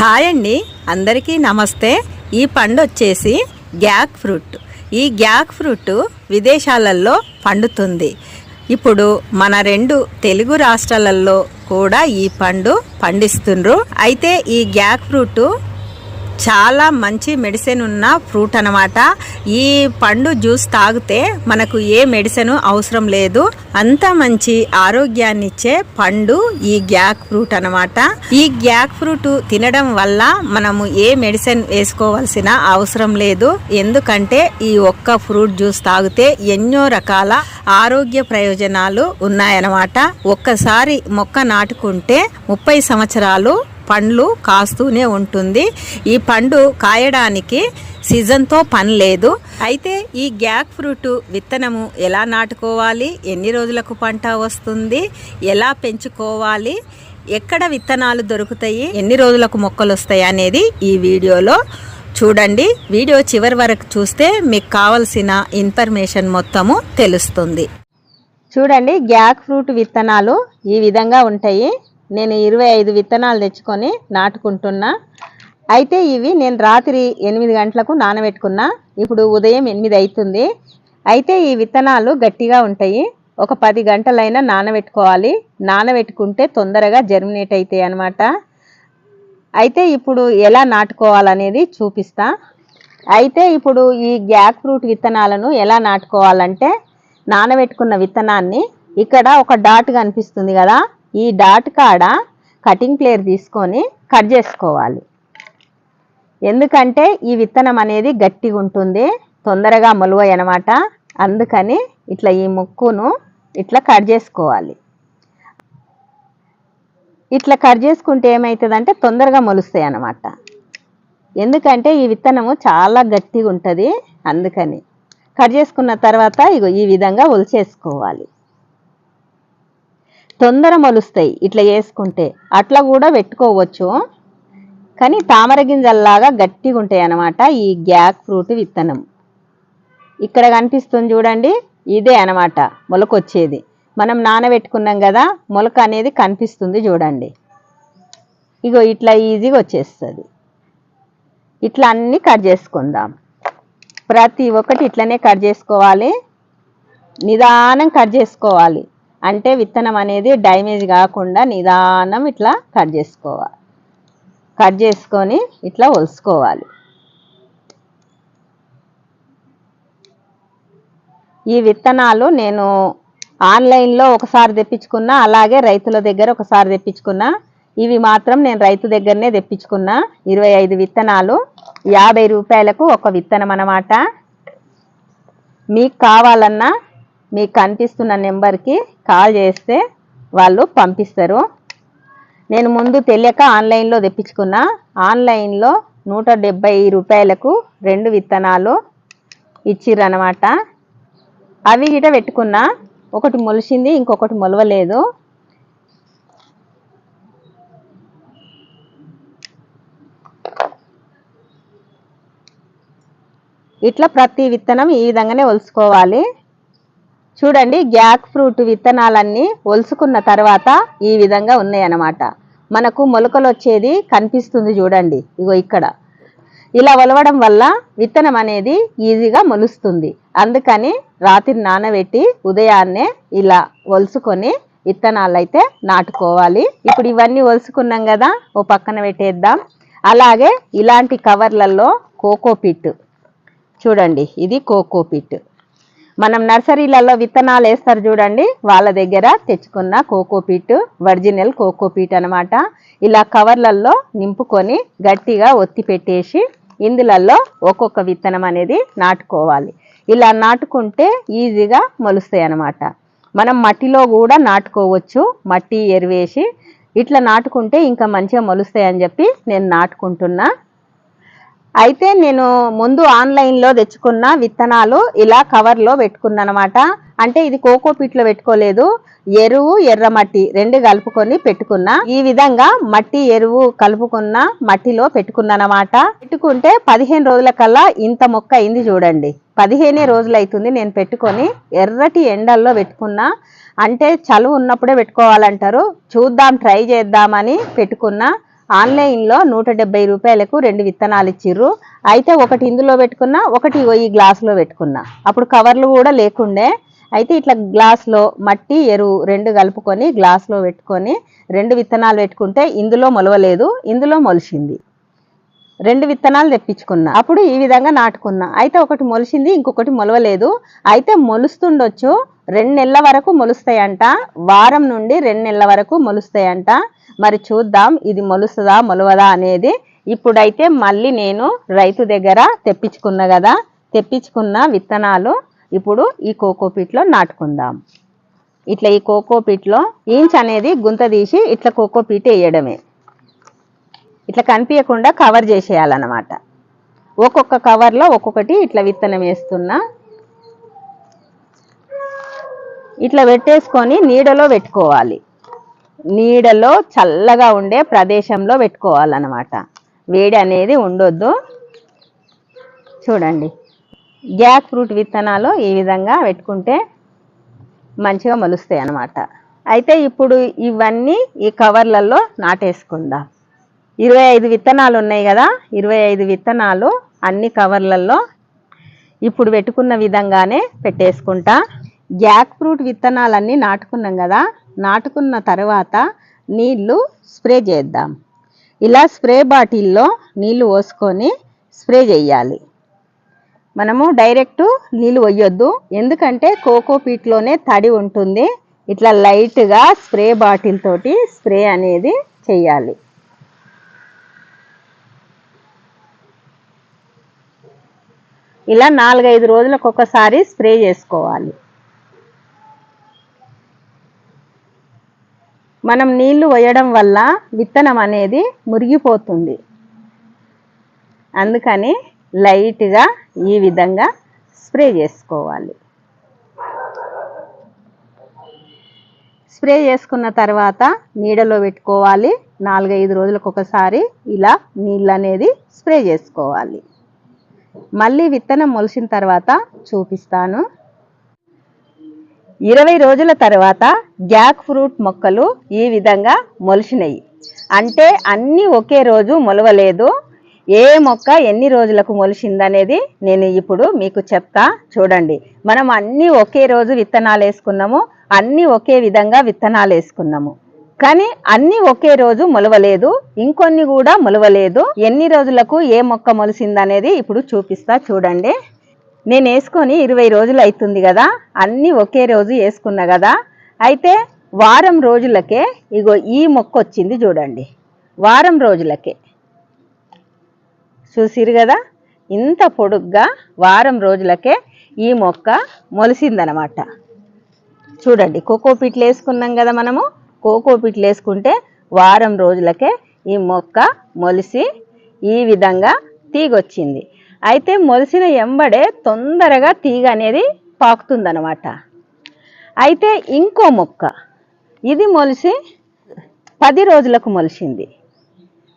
Hi అండి. అందరికీ నమస్తే. ఈ పండు వచ్చేసి గ్యాక్ ఫ్రూట్. ఈ గ్యాక్ ఫ్రూట్ విదేశాలలో పండుతుంది. ఇప్పుడు మన రెండు తెలుగు రాష్ట్రాలలో కూడా ఈ పండు పండిస్తుండ్రు. అయితే ఈ గ్యాక్ ఫ్రూట్ చాలా మంచి మెడిసిన్ ఉన్న ఫ్రూట్ అనమాట ఈ పండు జ్యూస్ తాగితే మనకు ఏ మెడిసిన్ అవసరం లేదు. అంత మంచి ఆరోగ్యాన్ని ఇచ్చే పండు ఈ గ్యాక్ ఫ్రూట్ అనమాట ఈ గ్యాక్ ఫ్రూట్ తినడం వల్ల మనము ఏ మెడిసిన్ వేసుకోవాల్సిన అవసరం లేదు. ఎందుకంటే ఈ ఒక్క ఫ్రూట్ జ్యూస్ తాగితే ఎన్నో రకాల ఆరోగ్య ప్రయోజనాలు ఉన్నాయన్నమాట. ఒక్కసారి మొక్క నాటుకుంటే ముప్పై సంవత్సరాలు పండ్లు కాస్తూనే ఉంటుంది. ఈ పండు కాయడానికి సీజన్తో పని లేదు. అయితే ఈ గ్యాక్ ఫ్రూట్ విత్తనము ఎలా నాటుకోవాలి? ఎన్ని రోజులకు పంట వస్తుంది? ఎలా పెంచుకోవాలి? ఎక్కడ విత్తనాలు దొరుకుతాయి? ఎన్ని రోజులకు మొక్కలు వస్తాయి అనేది ఈ వీడియోలో చూడండి. వీడియో చివరి వరకు చూస్తే మీకు కావలసిన ఇన్ఫర్మేషన్ మొత్తము తెలుస్తుంది. చూడండి గ్యాక్ ఫ్రూట్ విత్తనాలు ఈ విధంగా ఉంటాయి. నేను ఇరవై ఐదు విత్తనాలు తెచ్చుకొని నాటుకుంటున్నా. అయితే ఇవి నేను రాత్రి ఎనిమిది గంటలకు నానబెట్టుకున్నా. ఇప్పుడు ఉదయం ఎనిమిది అవుతుంది అయితే ఈ విత్తనాలు గట్టిగా ఉంటాయి. ఒక పది గంటలైనా నానబెట్టుకోవాలి. నానబెట్టుకుంటే తొందరగా జర్మినేట్ అవుతాయి అన్నమాట. అయితే ఇప్పుడు ఎలా నాటుకోవాలనేది చూపిస్తా. అయితే ఇప్పుడు ఈ గ్యాక్ ఫ్రూట్ విత్తనాలను ఎలా నాటుకోవాలంటే నానబెట్టుకున్న విత్తనాన్ని ఇక్కడ ఒక డాట్ కనిపిస్తుంది కదా ఈ డాట్ కాడ కటింగ్ ప్లేయర్ తీసుకొని కట్ చేసుకోవాలి. ఎందుకంటే ఈ విత్తనం అనేది గట్టిగా ఉంటుంది తొందరగా మొలవయి అనమాట అందుకని ఇట్లా ఈ ముక్కును ఇట్లా కట్ చేసుకోవాలి. ఇట్లా కట్ చేసుకుంటే ఏమవుతుందంటే తొందరగా మొలుస్తాయి అన్నమాట. ఎందుకంటే ఈ విత్తనము చాలా గట్టిగా ఉంటుంది అందుకని. కట్ చేసుకున్న తర్వాత ఇగో ఈ విధంగా ఒలిచేసుకోవాలి. తొందర మొలుస్తాయి ఇట్లా చేసుకుంటే. అట్లా కూడా పెట్టుకోవచ్చు. కానీ తామర గింజల్లాగా గట్టిగా ఉంటాయి అన్నమాట ఈ గ్యాక్ ఫ్రూట్ విత్తనం. ఇక్కడ కనిపిస్తుంది చూడండి ఇదే అన్నమాట మొలకొచ్చేది. మనం నానబెట్టుకున్నాం కదా మొలక అనేది కనిపిస్తుంది చూడండి. ఇగో ఇట్లా ఈజీగా వచ్చేస్తుంది. ఇట్లా అన్నీ కట్ చేసుకుందాం. ప్రతి ఒక్కటి ఇట్లనే కట్ చేసుకోవాలి. నిదానం కట్ చేసుకోవాలి. అంటే విత్తనం అనేది డ్యామేజ్ కాకుండా నిదానం ఇట్లా కట్ చేసుకోవాలి. కట్ చేసుకొని ఇట్లా ఒలుసుకోవాలి. ఈ విత్తనాలు నేను ఆన్లైన్లో ఒకసారి తెప్పించుకున్నా అలాగే రైతుల దగ్గర ఒకసారి తెప్పించుకున్నా. ఇవి మాత్రం నేను రైతు దగ్గరనే తెప్పించుకున్నా. ఇరవై ఐదు విత్తనాలు యాభై రూపాయలకు ఒక విత్తనం అన్నమాట. మీకు కావాలన్నా మీకు కనిపిస్తున్న నెంబర్కి కాల్ చేస్తే వాళ్ళు పంపిస్తారు. నేను ముందు తెలియక ఆన్లైన్లో తెప్పించుకున్నా. ఆన్లైన్లో నూట డెబ్బై రూపాయలకు రెండు విత్తనాలు ఇచ్చిర్రనమాట అవి గిట పెట్టుకున్నా. ఒకటి మొలిసింది ఇంకొకటి మొలవలేదు. ఇట్లా ప్రతి విత్తనం ఈ విధంగానే ఒలుసుకోవాలి. చూడండి గ్యాక్ ఫ్రూట్ విత్తనాలన్నీ ఒలుసుకున్న తర్వాత ఈ విధంగా ఉన్నాయన్నమాట. మనకు మొలకలు వచ్చేది కనిపిస్తుంది చూడండి ఇగో ఇక్కడ. ఇలా ఒలవడం వల్ల విత్తనం అనేది ఈజీగా మొలుస్తుంది. అందుకని రాత్రి నానబెట్టి ఉదయాన్నే ఇలా ఒలుసుకొని విత్తనాలు అయితే నాటుకోవాలి. ఇప్పుడు ఇవన్నీ ఒలుసుకున్నాం కదా ఓ పక్కన పెట్టేద్దాం. అలాగే ఇలాంటి కవర్లలో కోకో పిట్. చూడండి ఇది కోకో పిట్. మనం నర్సరీలలో విత్తనాలు వేస్తారు చూడండి. వాళ్ళ దగ్గర తెచ్చుకున్న కోకోపీట్ ఒరిజినల్ కోకోపీట్ అనమాట ఇలా కవర్లలో నింపుకొని గట్టిగా ఒత్తి పెట్టేసి ఇందులలో ఒక్కొక్క విత్తనం అనేది నాటుకోవాలి. ఇలా నాటుకుంటే ఈజీగా మొలుస్తాయి అన్నమాట. మనం మట్టిలో కూడా నాటుకోవచ్చు. మట్టి ఎరువేసి ఇట్లా నాటుకుంటే ఇంకా మంచిగా మొలుస్తాయి అని చెప్పి నేను నాటుకుంటున్నా. అయితే నేను ముందు ఆన్లైన్లో తెచ్చుకున్న విత్తనాలు ఇలా కవర్లో పెట్టుకున్నాను అనమాట అంటే ఇది కోకో పిట్లో పెట్టుకోలేదు. ఎరువు ఎర్రమట్టి రెండు కలుపుకొని పెట్టుకున్నా. ఈ విధంగా మట్టి ఎరువు కలుపుకున్న మట్టిలో పెట్టుకున్నానమాట. పెట్టుకుంటే పదిహేను రోజుల కల్లా ఇంత మొక్క అయింది చూడండి. పదిహేనే రోజులు అవుతుంది నేను పెట్టుకొని ఎర్రటి ఎండల్లో పెట్టుకున్నా. అంటే చలువు ఉన్నప్పుడే పెట్టుకోవాలంటారు. చూద్దాం ట్రై చేద్దామని పెట్టుకున్నా. ఆన్లైన్లో నూట డెబ్బై రూపాయలకు రెండు విత్తనాలు ఇచ్చిర్రు. అయితే ఒకటి ఇందులో పెట్టుకున్నా ఒకటి ఈ గ్లాసులో పెట్టుకున్నా. అప్పుడు కవర్లు కూడా లేకుండే. అయితే ఇట్లా గ్లాస్లో మట్టి ఎరువు రెండు కలుపుకొని గ్లాస్లో పెట్టుకొని రెండు విత్తనాలు పెట్టుకుంటే ఇందులో మొలవలేదు ఇందులో మొలిచింది రెండు విత్తనాలు తెప్పించుకున్నా. అప్పుడు ఈ విధంగా నాటుకున్నా. అయితే ఒకటి మొలిచింది ఇంకొకటి మొలవలేదు. అయితే మొలుస్తుండొచ్చు రెండు నెలల వరకు మొలుస్తాయంట. వారం నుండి రెండు నెలల వరకు మొలుస్తాయంట. మరి చూద్దాం ఇది మొలుస్తుందా మొలవదా అనేది. ఇప్పుడైతే మళ్ళీ నేను రైతు దగ్గర తెప్పించుకున్న కదా తెప్పించుకున్న విత్తనాలు ఇప్పుడు ఈ కోకోపీట్లో నాటుకుందాం. ఇట్లా ఈ కోకోపీట్లో ఇంచ్ అనేది గుంత తీసి ఇట్లా కోకోపీట్ వేయడమే. ఇట్లా కనిపించకుండా కవర్ చేసేయాలన్నమాట. ఒక్కొక్క కవర్లో ఒక్కొక్కటి ఇట్లా విత్తనం వేస్తున్నా. ఇట్లా పెట్టేసుకొని నీడలో పెట్టుకోవాలి. నీడలో చల్లగా ఉండే ప్రదేశంలో పెట్టుకోవాలన్నమాట. వేడి అనేది ఉండొద్దు. చూడండి. గ్యాక్ ఫ్రూట్ విత్తనాలు ఈ విధంగా పెట్టుకుంటే మంచిగా మొలుస్తాయి అన్నమాట. అయితే ఇప్పుడు ఇవన్నీ ఈ కవర్లలో నాటేసుకుందాం. ఇరవై ఐదు విత్తనాలు ఉన్నాయి కదా? ఇరవై ఐదు విత్తనాలు అన్ని కవర్లలో ఇప్పుడు పెట్టుకున్న విధంగానే పెట్టేసుకుంటా. జాక్ ఫ్రూట్ విత్తనాలన్నీ నాటుకున్నాం కదా నాటుకున్న తర్వాత నీళ్ళు స్ప్రే చేద్దాం. ఇలా స్ప్రే బాటిల్లో నీళ్ళు పోసుకొని స్ప్రే చేయాలి. మనము డైరెక్ట్ నీళ్ళు పోయొద్దు ఎందుకంటే కోకో పీట్లోనే తడి ఉంటుంది. ఇట్లా లైట్గా స్ప్రే బాటిల్ తోటి స్ప్రే అనేది చేయాలి. ఇలా నాలుగైదు రోజులకు ఒకసారి స్ప్రే చేసుకోవాలి. మనం నీళ్ళు పోయడం వల్ల విత్తనం అనేది మురిగిపోతుంది. అందుకని లైట్గా ఈ విధంగా స్ప్రే చేసుకోవాలి. స్ప్రే చేసుకున్న తర్వాత నీడలో పెట్టుకోవాలి. నాలుగైదు రోజులకు ఒకసారి ఇలా నీళ్ళు అనేది స్ప్రే చేసుకోవాలి. మళ్ళీ విత్తనం మొలిసిన తర్వాత చూపిస్తాను. ఇరవై రోజుల తర్వాత జాక్ ఫ్రూట్ మొక్కలు ఈ విధంగా మొలిచినాయి. అంటే అన్నీ ఒకే రోజు మొలవలేదు. ఏ మొక్క ఎన్ని రోజులకు మొలిచిందనేది నేను ఇప్పుడు మీకు చెప్తా చూడండి. మనం అన్నీ ఒకే రోజు విత్తనాలు వేసుకున్నాము అన్నీ ఒకే విధంగా విత్తనాలు వేసుకున్నాము. కానీ అన్నీ ఒకే రోజు మొలవలేదు ఇంకొన్ని కూడా మొలవలేదు. ఎన్ని రోజులకు ఏ మొక్క మొలిసిందనేది ఇప్పుడు చూపిస్తా చూడండి. నేను వేసుకొని ఇరవై రోజులు అవుతుంది కదా అన్నీ ఒకే రోజు వేసుకున్నా కదా అయితే వారం రోజులకే ఇగో ఈ మొక్క వచ్చింది చూడండి. వారం రోజులకే. చూసిరు కదా? ఇంత పొడుగ్గా వారం రోజులకే ఈ మొక్క మొలిసిందనమాట. చూడండి కోకో పిట్లు వేసుకున్నాం కదా మనము కోకో పిట్లు వేసుకుంటే వారం రోజులకే ఈ మొక్క మొలిసి ఈ విధంగా తీగొచ్చింది. అయితే మొలిసిన ఎంబడే తొందరగా తీగ అనేది పాకుతుందనమాట అయితే ఇంకో మొక్క ఇది మొలిసి పది రోజులకు మొలిసింది.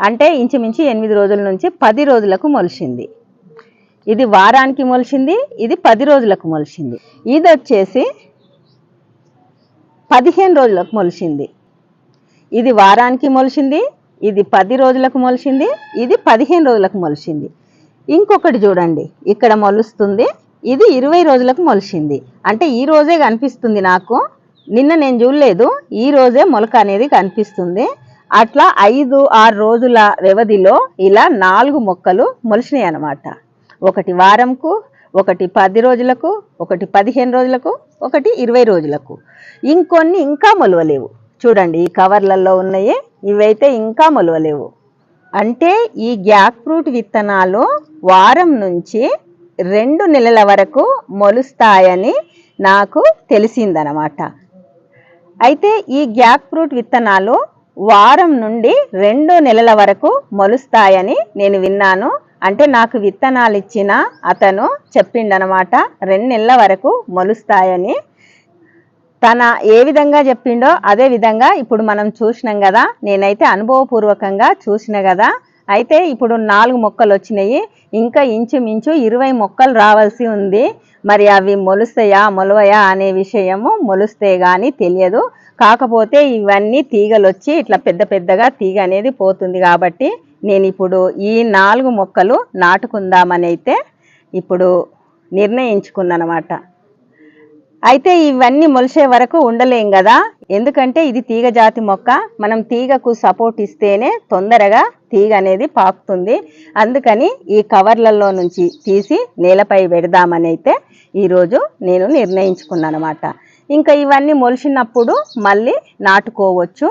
అంటే ఇంచుమించు ఎనిమిది రోజుల నుంచి పది రోజులకు మొలిసింది. ఇది వారానికి మొలిసింది ఇది పది రోజులకు మొలిసింది. ఇది వచ్చేసి పదిహేను రోజులకు మొలిసింది. ఇది వారానికి మొలిసింది ఇది పది రోజులకు మొలిసింది ఇది పదిహేను రోజులకు మొలిసింది. ఇంకొకటి చూడండి. ఇక్కడ మొలుస్తుంది. ఇది ఇరవై రోజులకు మొలిచింది. అంటే ఈ రోజే కనిపిస్తుంది నాకు. నిన్న నేను చూడలేదు. ఈ రోజే మొలక అనేది కనిపిస్తుంది. అట్లా ఐదు ఆరు రోజుల వ్యవధిలో ఇలా నాలుగు మొక్కలు మొలిచినాయి అన్నమాట. ఒకటి వారంకు ఒకటి పది రోజులకు ఒకటి పదిహేను రోజులకు ఒకటి ఇరవై రోజులకు. ఇంకొన్ని ఇంకా మొలవలేవు. చూడండి ఈ కవర్లలో ఉన్నాయి ఇవైతే ఇంకా మొలవలేవు. అంటే ఈ గ్యాక్ ఫ్రూట్ విత్తనాలు వారం నుంచి రెండు నెలల వరకు మొలుస్తాయని నాకు తెలిసిందనమాట. అయితే ఈ గ్యాక్ ఫ్రూట్ విత్తనాలు వారం నుండి రెండు నెలల వరకు మొలుస్తాయని నేను విన్నాను. అంటే నాకు విత్తనాలు ఇచ్చిన అతను చెప్పిండనమాట రెండు నెలల వరకు మొలుస్తాయని తన ఏ విధంగా చెప్పిండో అదే విధంగా ఇప్పుడు మనం చూసినాం కదా నేనైతే అనుభవపూర్వకంగా చూసిన కదా అయితే ఇప్పుడు నాలుగు మొక్కలు వచ్చినాయి ఇంకా ఇంచుమించు ఇరవై మొక్కలు రావాల్సి ఉంది. మరి అవి మొలుస్తాయా మొలవయా అనే విషయము మొలుస్తే కానీ తెలియదు. కాకపోతే ఇవన్నీ తీగలు వచ్చి ఇట్లా పెద్ద పెద్దగా తీగ అనేది పోతుంది కాబట్టి నేను ఇప్పుడు ఈ నాలుగు మొక్కలు నాటుకుందామని అయితే ఇప్పుడు నిర్ణయించుకున్నానమాట. అయితే ఇవన్నీ మొలిసే వరకు ఉండలేం కదా. ఎందుకంటే ఇది తీగ జాతి మొక్క. మనం తీగకు సపోర్ట్ ఇస్తేనే తొందరగా తీగ అనేది పాకుతుంది. అందుకని ఈ కవర్లలో నుంచి తీసి నేలపై పెడదామని అయితే ఈరోజు నేను నిర్ణయించుకున్నాను అనమాట ఇంకా ఇవన్నీ మొలిచినప్పుడు మళ్ళీ నాటుకోవచ్చు.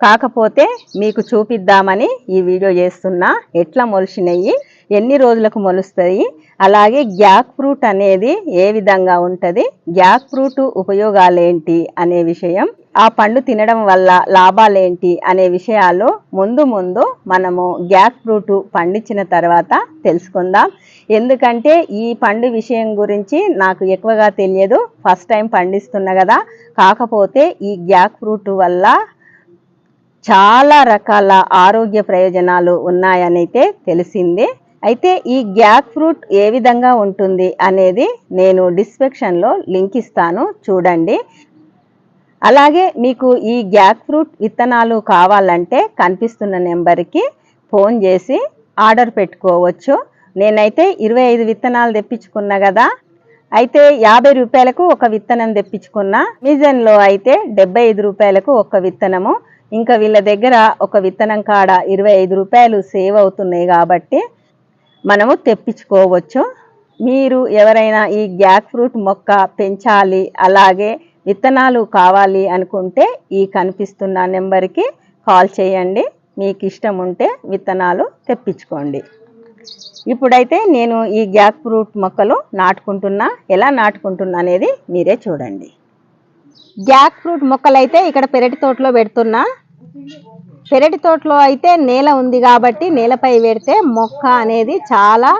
కాకపోతే మీకు చూపిద్దామని ఈ వీడియో చేస్తున్నా. ఎట్లా మొలిచినాయి? ఎన్ని రోజులకు మొలుస్తాయి? అలాగే గ్యాక్ ఫ్రూట్ అనేది ఏ విధంగా ఉంటుంది? గ్యాక్ ఫ్రూట్ ఉపయోగాలేంటి అనే విషయం ఆ పండు తినడం వల్ల లాభాలేంటి అనే విషయాలు ముందు ముందు మనము గ్యాక్ ఫ్రూట్ పండించిన తర్వాత తెలుసుకుందాం. ఎందుకంటే ఈ పండు విషయం గురించి నాకు ఎక్కువగా తెలియదు. ఫస్ట్ టైం పండిస్తున్నా కదా. కాకపోతే ఈ గ్యాక్ ఫ్రూట్ వల్ల చాలా రకాల ఆరోగ్య ప్రయోజనాలు ఉన్నాయనైతే తెలిసింది. అయితే ఈ గ్యాక్ ఫ్రూట్ ఏ విధంగా ఉంటుంది అనేది నేను డిస్క్రిప్షన్లో లింక్ ఇస్తాను చూడండి. అలాగే మీకు ఈ గ్యాక్ ఫ్రూట్ విత్తనాలు కావాలంటే కనిపిస్తున్న నెంబర్కి ఫోన్ చేసి ఆర్డర్ పెట్టుకోవచ్చు. నేనైతే ఇరవై ఐదు విత్తనాలు తెప్పించుకున్నా కదా అయితే యాభై రూపాయలకు ఒక విత్తనం తెప్పించుకున్నా. మిజన్లో అయితే డెబ్బై ఐదు రూపాయలకు ఒక విత్తనము. ఇంకా వీళ్ళ దగ్గర ఒక విత్తనం కాడ ఇరవై ఐదు రూపాయలు సేవ్ అవుతున్నాయి కాబట్టి మనము తెప్పించుకోవచ్చు. మీరు ఎవరైనా ఈ గ్యాక్ ఫ్రూట్ మొక్క పెంచాలి అలాగే విత్తనాలు కావాలి అనుకుంటే ఈ కనిపిస్తున్న నెంబర్కి కాల్ చేయండి. మీకు ఇష్టం ఉంటే విత్తనాలు తెప్పించుకోండి. ఇప్పుడైతే నేను ఈ గ్యాక్ ఫ్రూట్ మొక్కలు నాటుకుంటున్నా. ఎలా నాటుకుంటున్నా అనేది మీరే చూడండి. గ్యాక్ ఫ్రూట్ మొక్కలైతే ఇక్కడ పెరటి తోటలో పెడుతున్నా. పెరటి తోటలో అయితే నేల ఉంది కాబట్టి నేలపై పెడితే మొక్క అనేది చాలా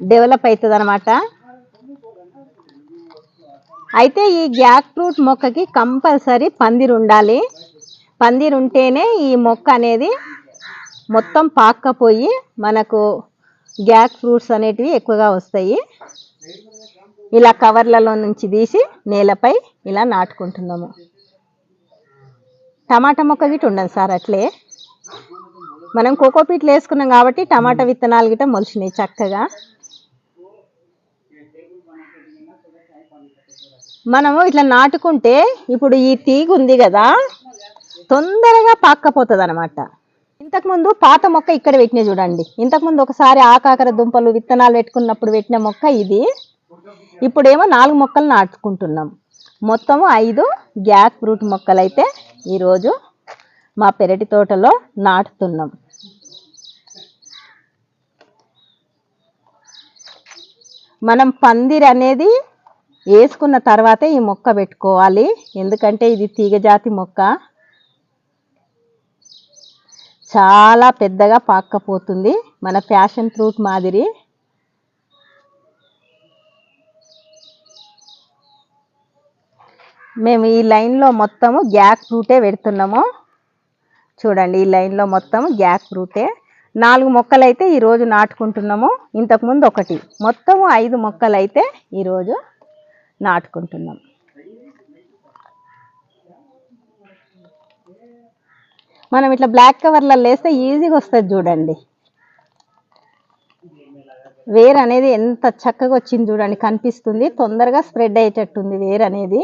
డెవలప్ అవుతుంది అనమాట అయితే ఈ గ్యాక్ ఫ్రూట్ మొక్కకి కంపల్సరీ పందిరు ఉండాలి. పందిరు ఉంటేనే ఈ మొక్క అనేది మొత్తం పాక్కపోయి మనకు గ్యాక్ ఫ్రూట్స్ అనేటివి ఎక్కువగా వస్తాయి. ఇలా కవర్లలో నుంచి తీసి నేలపై ఇలా నాటుకుంటున్నాము. టమాటా మొక్క గిట్ట ఉండదు సార్ అట్లే. మనం కోకోపీట్లు వేసుకున్నాం కాబట్టి టమాటా విత్తనాలు గిట్ట మొలిచినాయి చక్కగా. మనము ఇట్లా నాటుకుంటే ఇప్పుడు ఈ తీగ ఉంది కదా తొందరగా పాక్కపోతుంది అనమాట ఇంతకుముందు పాత మొక్క ఇక్కడ పెట్టిన చూడండి. ఇంతకుముందు ఒకసారి ఆకాకర దుంపలు విత్తనాలు పెట్టుకున్నప్పుడు పెట్టిన మొక్క ఇది. ఇప్పుడేమో నాలుగు మొక్కలు నాటుకుంటున్నాం. మొత్తము ఐదు గ్యాక్ ఫ్రూట్ మొక్కలు అయితే ఈరోజు మా పెరటి తోటలో నాటుతున్నాం. మనం పందిర్ అనేది వేసుకున్న తర్వాతే ఈ మొక్క పెట్టుకోవాలి. ఎందుకంటే ఇది తీగజాతి మొక్క. చాలా పెద్దగా పాక్కపోతుంది. మన ప్యాషన్ ఫ్రూట్ మాదిరి మేము ఈ లైన్లో మొత్తము గ్యాక్ ఫ్రూటే పెడుతున్నాము. చూడండి ఈ లైన్లో మొత్తం గ్యాక్ ఫ్రూటే నాలుగు మొక్కలు అయితే ఈరోజు నాటుకుంటున్నాము. ఇంతకుముందు ఒకటి. మొత్తము ఐదు మొక్కలు అయితే ఈరోజు నాటుకుంటున్నాం మనం ఇట్లా బ్లాక్ కవర్లలో వేస్తే ఈజీగా వస్తుంది చూడండి. వేర్ అనేది ఎంత చక్కగా వచ్చింది చూడండి కనిపిస్తుంది. తొందరగా స్ప్రెడ్ అయ్యేటట్టుంది వేర్ అనేది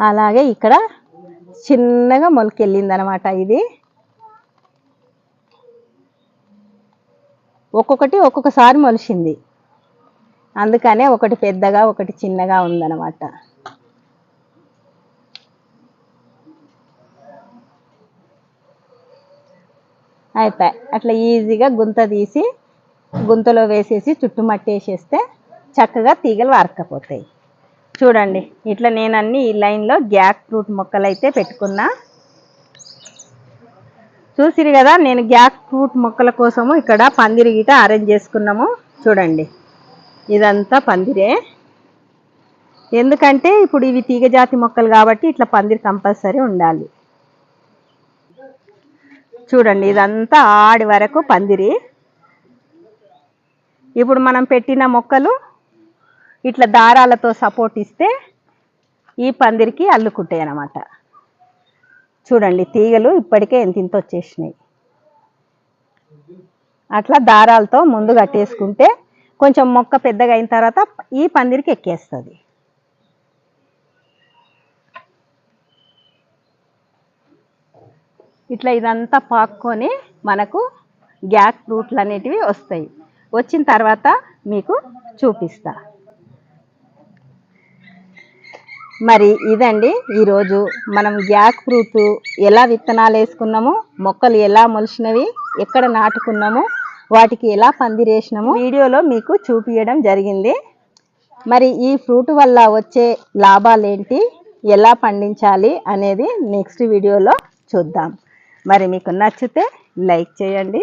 అలాగే ఇక్కడ చిన్నగా మొలకెళ్ళింది అనమాట ఇది. ఒక్కొక్కటి ఒక్కొక్కసారి మొలిచింది అందుకనే ఒకటి పెద్దగా ఒకటి చిన్నగా ఉందన్నమాట అయిపోయి అట్లా ఈజీగా గుంత తీసి గుంతలో వేసేసి చుట్టుమట్టేసేస్తే చక్కగా తీగలు వారకపోతాయి. చూడండి ఇట్లా నేను అన్ని ఈ లైన్లో గ్యాక్ ఫ్రూట్ మొక్కలు అయితే పెట్టుకున్నా. చూసిరు కదా నేను గ్యాక్ ఫ్రూట్ మొక్కల కోసము ఇక్కడ పందిరి గిట అరేంజ్ చేసుకున్నాము. చూడండి ఇదంతా పందిరే. ఎందుకంటే ఇప్పుడు ఇవి తీగజాతి మొక్కలు కాబట్టి ఇట్లా పందిరి కంపల్సరీ ఉండాలి. చూడండి ఇదంతా ఆడి వరకు పందిరి. ఇప్పుడు మనం పెట్టిన మొక్కలు ఇట్లా దారాలతో సపోర్ట్ ఇస్తే ఈ పందిరికి అల్లుకుంటాయి అన్నమాట. చూడండి తీగలు ఇప్పటికే ఎంత ఇంత వచ్చేసినాయి. అట్లా దారాలతో ముందు కట్టేసుకుంటే కొంచెం మొక్క పెద్దగా అయిన తర్వాత ఈ పందిరికి ఎక్కేస్తుంది. ఇట్లా ఇదంతా పాక్కొని మనకు గ్యాక్ ఫ్రూట్లు అనేటివి వస్తాయి. వచ్చిన తర్వాత మీకు చూపిస్తా. మరి ఇదండి ఈరోజు మనం గ్యాక్ ఫ్రూట్ ఎలా విత్తనాలు వేసుకున్నాము మొక్కలు ఎలా మొలిచినవి ఎక్కడ నాటుకున్నాము వాటికి ఎలా పందిరేసినాము వీడియోలో మీకు చూపించడం జరిగింది. మరి ఈ ఫ్రూట్ వల్ల వచ్చే లాభాలు ఏంటి ఎలా పండించాలి అనేది నెక్స్ట్ వీడియోలో చూద్దాం. మరి మీకు నచ్చితే లైక్ చేయండి.